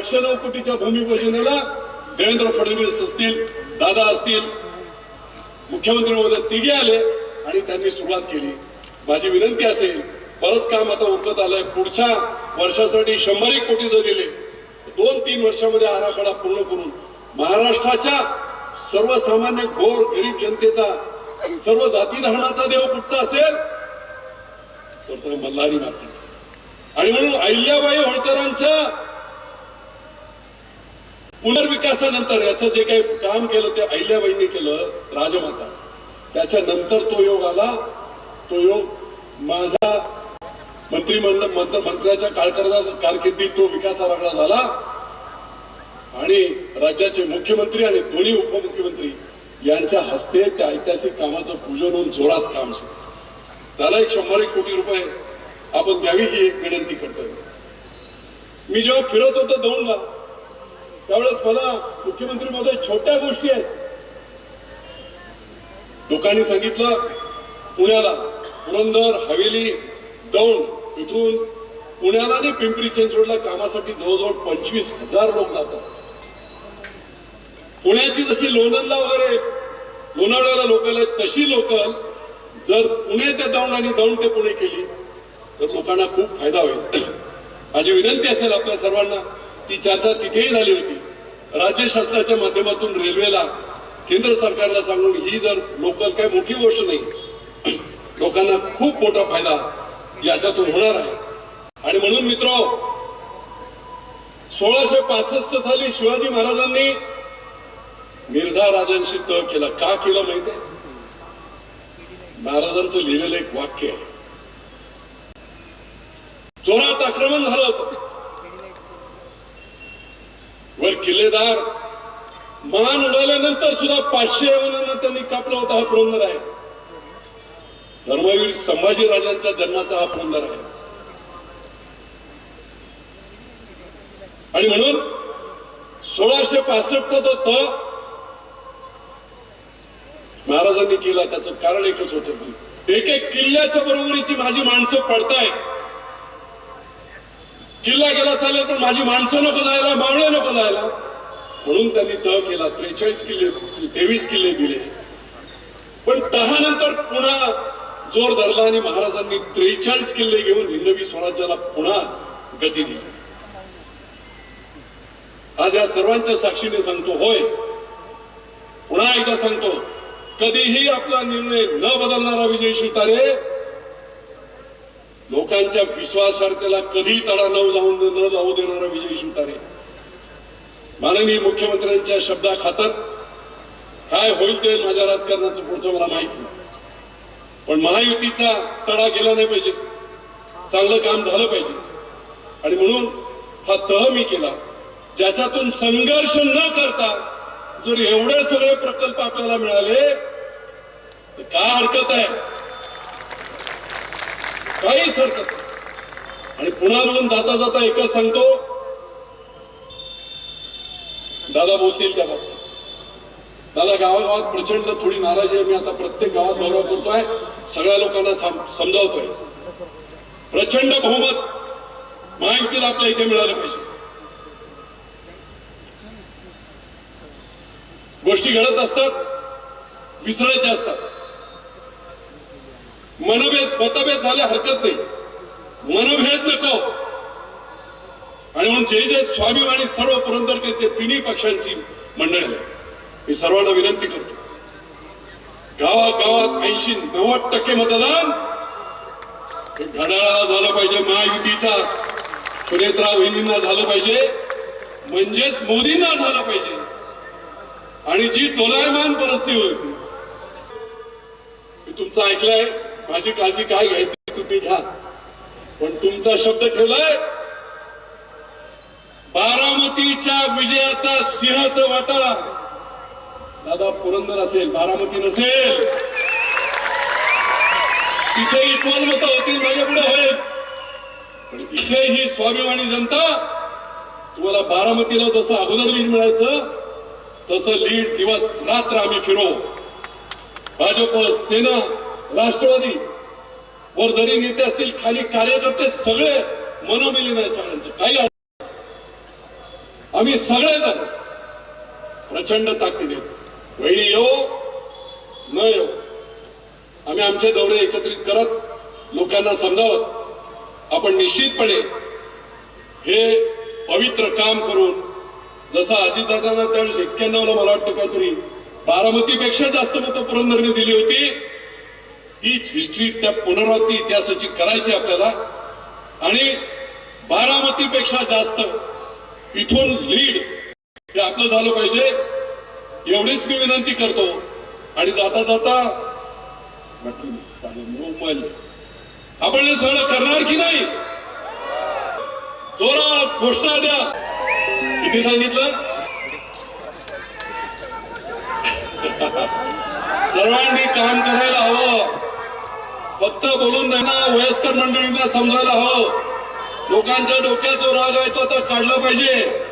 एकशे नऊ कोटीच्या भूमिपूजनाला देवेंद्र फडणवीस असतील दादा असतील मुख्यमंत्री महोदय तिघे आले आणि त्यांनी सुरुवात केली. माझी विनंती असेल बरंच काम आता उरकत आलंय. पुढच्या वर्षासाठी शंभर एक कोटी जर दिले दोन तीन वर्षामध्ये आराखडा पूर्ण करून महाराष्ट्राच्या सर्वसामान्य गोर गरीब जनतेचा सर्व जाती धर्माचा देव कुठचा असेल तर तो मल्हारी माते आणि म्हणून अहिल्याबाई होळकरांच्या पुनर्विकासानंतर याचं जे काही काम केलं ते अहिल्याबाईंनी केलं राजमाता. त्याच्यानंतर तो योग आला. तो योग माझ्या मंत्रिमंडळ मंत्र मंत्र्याच्या कारकिर्दीत तो विकास आराखडा झाला. आणि राज्याचे मुख्यमंत्री आणि दोन्ही उपमुख्यमंत्री यांच्या हस्ते त्या ऐतिहासिक कामाचं पूजन होऊन जोरात काम सुरू. त्याला एक शंभर एक कोटी रुपये आपण द्यावी ही एक विनंती करतोय. मी जेव्हा फिरत होतो दोनला त्यावेळेस मला मुख्यमंत्री महोदय छोट्या गोष्टी आहेत. लोकांनी सांगितलं पुण्याला पुरंदर हवेली दौंड इथून पुण्याला आणि पिंपरी चिंचवडला कामासाठी जवळजवळ पंचवीस हजार लोक जात असतात. पुण्याची जशी लोणंदला वगैरे लोणावळ्याला लोकल आहेत तशी लोकल जर पुणे ते दौंड आणि दौंड ते पुणे केली तर लोकांना खूप फायदा होईल. माझी विनंती असेल आपल्या सर्वांना ती चर्चा तिथेही झाली होती. राज्य शासनाच्या माध्यमातून रेल्वेला केंद्र सरकारला सांगून ही जर लोकल काही मोठी गोष्ट नाही लोकांना खूप मोठा फायदा याच्यातून होणार आहे. आणि म्हणून मित्र सोळाशे पासष्ट साली शिवाजी महाराजांनी मिर्झा राजांशी तह केला. का केलं माहितीये? महाराजांचं लिहिलेलं एक वाक्य आहे. जोरात आक्रमण झालं होतं. किल्लेदार मान उडाल्यानंतर सुद्धा पाचशे यवनांना त्यांनी कापला होता हा पुरंदर आहे. धर्मवीर संभाजी राजांच्या जन्माचा हा पुरंदर आहे. आणि म्हणून सोळाशे पासष्टचा जो तह महाराजांनी केला त्याचं कारण एकच होतं की एक एक किल्ल्याच्या बरोबरीची माझी माणसं पडतायत. किल्ला गेला चालेल पण माझी माणसं नको जायला मावळे नको जायला. म्हणून त्यांनी तह केला त्रेचाळीस किल्ले तेवीस किल्ले दिले. पण तहानंतर पुन्हा जोर धरला आणि महाराजांनी त्रेचाळीस किल्ले घेऊन हिंदवी स्वराज्याला पुन्हा गती दिली. आज या सर्वांच्या साक्षीने सांगतो होय पुन्हा एकदा सांगतो कधीही आपला निर्णय न बदलणारा विजय शिवतारे लोकांच्या विश्वासार्हतेला कधी तडा न जाऊन न जाऊ देणारा विजय शिवतारे. माननीय मुख्यमंत्र्यांच्या शब्दा खातर काय होईल ते माझ्या राजकारणाचं पुढचं मला माहीत नाही. पण महायुतीचा तडा गेला नाही पाहिजे. चांगलं काम झालं पाहिजे. आणि म्हणून हा तह मी केला. ज्याच्यातून संघर्ष न करता जर एवढे सगळे प्रकल्प आपल्याला मिळाले तर काय हरकत आहे? काहीच हरकत आणि पुन्हा म्हणून जाता जाता एकच सांगतो दादा बोलतील त्या बाबतीत. दादा गावागावात प्रचंड थोडी नाराजी आहे. मी आता प्रत्येक गावात दौरा करतोय. सगळ्या लोकांना समजावतोय. प्रचंड बहुमत महायुतीला आपल्या इथे मिळालं पाहिजे. गोष्टी घडत असतात विसरायच्या असतात. मनभेद मतभेद झाले हरकत नाही. मनभेद नको. आणि म्हणून जे जे स्वाभिमानी सर्व पुरंदरकर ते तिन्ही पक्षांची मंडळी मी सर्वांना विनंती करतो. गावागावात ऐंशी नव्वद टक्के मतदान हे घड्याळाला झालं पाहिजे महायुतीचा सुनेत्रा वहिनींना झालं पाहिजे म्हणजेच मोदींना झालं पाहिजे. आणि जी दोलायमान परिस्थिती होती मी तुमचं ऐकलंय. माझी काळजी काय घ्यायची तुम्ही घ्या. पण तुमचा शब्द ठेवलाय? बारामतीच्या विजयाचा सिंहाचा वाटा दादा पुरंदर असेल बारामती नसेल. तिथे इक्वल मत होतील माझ्या पुढे होईल. पण इथे ही स्वाभिमानी जनता तुम्हाला बारामतीला जसं अगोदर लीड मिळायचं तसं लीड दिवस रात्र आम्ही फिरो भाजप सेना राष्ट्रवादी. वर जरी नेते असतील खाली कार्यकर्ते सगळे मनोमिलीन आहे सगळ्यांचं. काही आम्ही सगळेजण प्रचंड ताकदीने वेळी येऊ न येऊ. आम्ही आमचे दौरे एकत्रित करत लोकांना समजावत आपण निश्चितपणे हे पवित्र काम करून जसं अजितदादांना त्यावेळेस एक्क्याण्णवला मला वाटतं काहीतरी बारामतीपेक्षा जास्त मतं पुरंदरने दिली होती तीच हिस्ट्री त्या पुनरावृत्ती इतिहासाची करायची आपल्याला. आणि बारामतीपेक्षा जास्त इथून लीड हे आपलं झालं पाहिजे. एवढीच मी विनंती करतो. आणि जाता जाता मोबाईल. आपण हे सगळं करणार की नाही? जोरात घोषणा द्या. किती सांगितलं? सर्वांनी काम करायला हवं. फक्त बोलून त्यांना वयस्कर मंडळींना समजायला हवं. लोकांच्या डोक्यात जो राग आहे तो आता काढला पाहिजे.